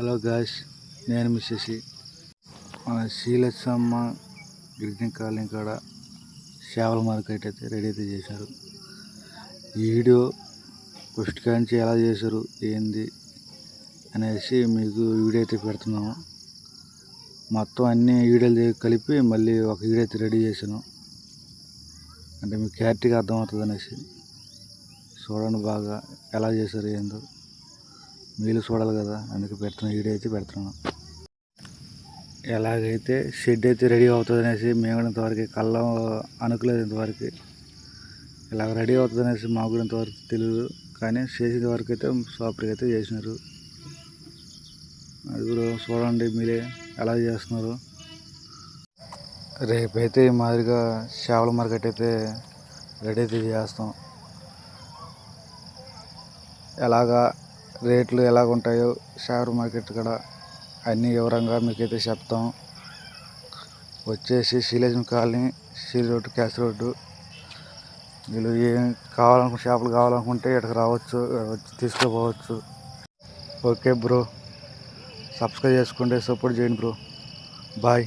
Hello guys నేను మిస్సెసి మన శీలసమ్మ గిరిజన కాలనీ కాడ చేపల మార్కెట్ అయితే రెడీ అయితే చేశారు. ఈ వీడియో ఫస్ట్ కాంచి ఎలా చేశారు ఏంది అనేసి మీకు వీడియో అయితే పెడుతున్నాము. మొత్తం అన్ని వీడియోలు కలిపి మళ్ళీ ఒక వీడియో అయితే రెడీ చేశాను. అంటే మీకు క్లారిటీగా అర్థమవుతుంది అనేసి. చూడండి బాగా ఎలా చేశారు ఏందో. మీరు చూడాలి కదా అందుకే పెడుతున్నాం వీడియో అయితే ఎలాగైతే షెడ్ అయితే రెడీ అవుతుంది అనేసి మేము ఇంతవరకు కళ్ళం అనుకోలేదు ఇంతవరకు. ఇలా రెడీ అవుతుంది అనేసి మాకు కూడా ఇంతవరకు తెలియదు కానీ చేసేది వరకు అయితే సూపర్గా అయితే చేసినారు. అది కూడా చూడండి మీరే ఎలా చేస్తున్నారు. రేపైతే ఈ మాదిరిగా చేపల మార్కెట్ అయితే రెడీ అయితే చేస్తాం. ఎలాగా రేట్లు ఎలా ఉంటాయో షేర్ మార్కెట్ కూడా అన్నీ వివరంగా మీకైతే చెప్తాం. వచ్చేసి శీలేజం కాలనీ సీ రోడ్డు క్యాస్ రోడ్డు. వీళ్ళు ఏం కావాలనుకుంటే చేపలు కావాలనుకుంటే ఇక్కడికి రావచ్చు వచ్చి తీసుకుపోవచ్చు. Okay bro. సబ్స్క్రైబ్ చేసుకోండి సపోర్ట్ చేయండి బ్రో. బాయ్.